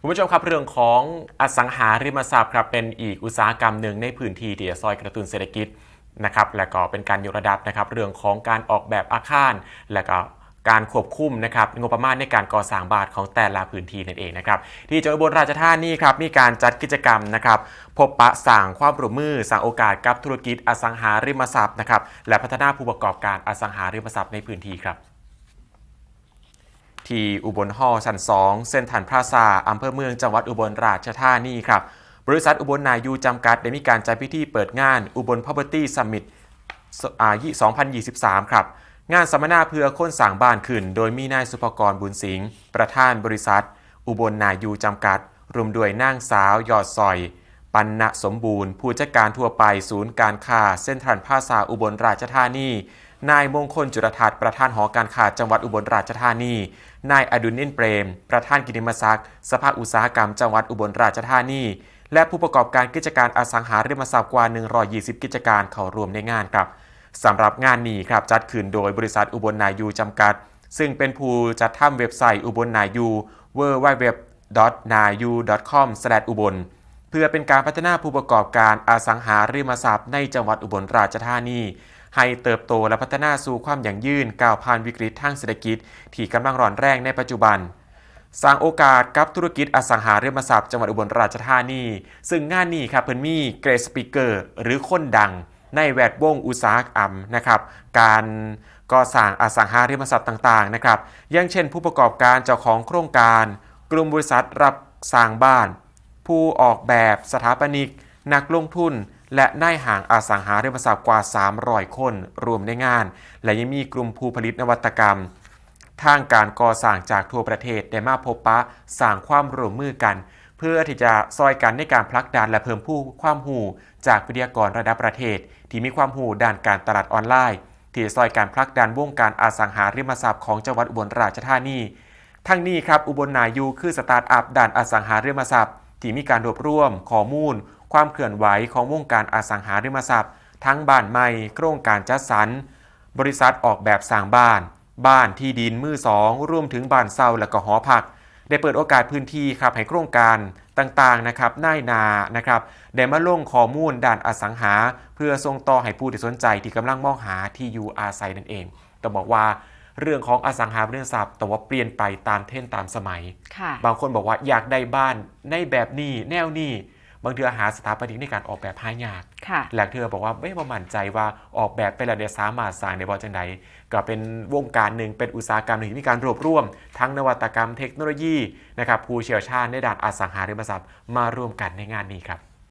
คุณผู้ชมครับเรื่องของอสังหาริมทรัพย์ครับเป็นอีกอุตสาหกรรมหนึ่งในพื้นที่ที่จะซอยกระตุ้นเศรษฐกิจนะครับและก็เป็นการยกระดับนะครับเรื่องของการออกแบบอาคาร และก็การควบคุมนะครับงบประมาณในการก่อสร้างบานของแต่ละพื้นที่นั่นเองนะครับที่จังหวัดอุบลราชธานีครับมีการจัดกิจกรรมนะครับพบปะสั่งความร่วมมือสั่งโอกาสกับธุรกิจอสังหาริมทรัพย์นะครับและพัฒนาผู้ประกอบการอสังหาริมทรัพย์ในพื้นที่ครับ ที่อุบลฮอร์ชั้น 2 เส้นทันพราซาอำเภอเมืองจังหวัดอุบลราชธานีครับ บริษัทอุบลนายูจำกัดได้มีการจัดพิธีเปิดงานอุบล Property Summit อ่า2023 ครับ งานสัมมนาเพื่อคนสางบ้านขึ้น โดยมีนายสุภกรบุญสิงห์ประธานบริษัท อุบลนายูจำกัด รวมด้วยนางสาว ยอดซอย ปันณสมบูรณ์ ผู้จัดการทั่วไปศูนย์การค้าเส้นทรันพาซาอุบลราชธานี นายมงคลจุรทัศน์ประธานหอการค้าจังหวัดอุบลราชธานี นายอดุลนินเปรม ประธานกิติมศักดิ์สภาอุตสาหกรรมจังหวัดอุบลราชธานี และผู้ประกอบการกิจการอสังหาริมทรัพย์กว่า 120 กิจการเข้าร่วมในงานครับสำหรับงานนี้ครับจัดขึ้นโดยบริษัทอุบลนายูจำกัด ซึ่งเป็นผู้จัดทำเว็บไซต์อุบลนายู w w w n a y u c o m อุบลเพื่อเป็นการพัฒนาผู้ประกอบการอสังหาริมทรัพย์ในจังหวัดอุบลราชธานี ให้เติบโตและพัฒนาสู่ความยั่งยืนก้าวผ่านวิกฤตทางเศรษฐกิจ ที่กำลังร้อนแรงในปัจจุบัน สร้างโอกาสกับธุรกิจอสังหาริมทรัพย์จังหวัดอุบลราชธานี ซึ่งงานนี้ครับเพิ่นมีเกรสปิเกอร์หรือคนดัง ในแวดวงอุตสาหกรรมนะครับการก่อสร้างอสังหาริมทรัพย์ต่างๆนะครับอย่างเช่น ผู้ประกอบการเจ้าของโครงการ กลุ่มบริษัทรับสร้างบ้าน ผู้ออกแบบสถาปนิก นักลงทุน และนายห่างอสังหาริมทรัพย์กว่า 300 คน รวมในงาน และยังมีกลุ่มผู้ผลิตนวัตกรรม ทางการก่อสร้างจากทั่วประเทศได้มาพบปะสร้างความร่วมมือกัน เพื่อที่จะซอยกันในการผลักดันและเพิ่มผู้ความหูจากวิทยากรระดับประเทศ ที่มีความหูด้านการตลาดออนไลน์ ที่ซอยการผลักดันวงการอสังหาริมทรัพย์ของจังหวัดอุบลราชธานีทั้งนี้ครับอุบลนายูคือสตาร์ทอัพด้านอสังหาริมทรัพย์ที่มีการรวบรวมข้อมูล ความเคลื่อนไหวของวงการอสังหาริมทรัพย์ ทั้งบ้านใหม่ โครงการจัดสรร บริษัทออกแบบสร้างบ้าน บ้านที่ดินมือสองรวมถึงบ้านเซาและก็หอพัก ได้เปิดโอกาสพื้นที่ครับให้โครงการต่างๆนะครับนายนานะครับได้มาลงข้อมูลด้านอสังหา เพื่อส่งต่อให้ผู้ที่สนใจที่กำลังมองหาที่อยู่อาศัยนั่นเองต้องบอกว่าเรื่องของอสังหาริมทรัพย์แต่ว่าเปลี่ยนไปตามเทรนด์ตามสมัยค่ะบางคนบอกว่าอยากได้บ้านในแบบนี้แนวนี้ บางเทือหาสถาปนิกในการออกแบบหายากค่ะหลายเทือบอกว่าไม่มามั่นใจว่าออกแบบไปแล้วเดี๋ยวสามารถสร้างในบอจังใดก็เป็นวงการหนึ่งเป็นอุตสาหกรรมหนึ่งที่มีการรวบรวม ทั้งนวัตกรรมเทคโนโลยีนะครับผู้เชี่ยวชาญในด้านอสังหาริมทรัพย์มาร่วมกันในงานนี้ครับ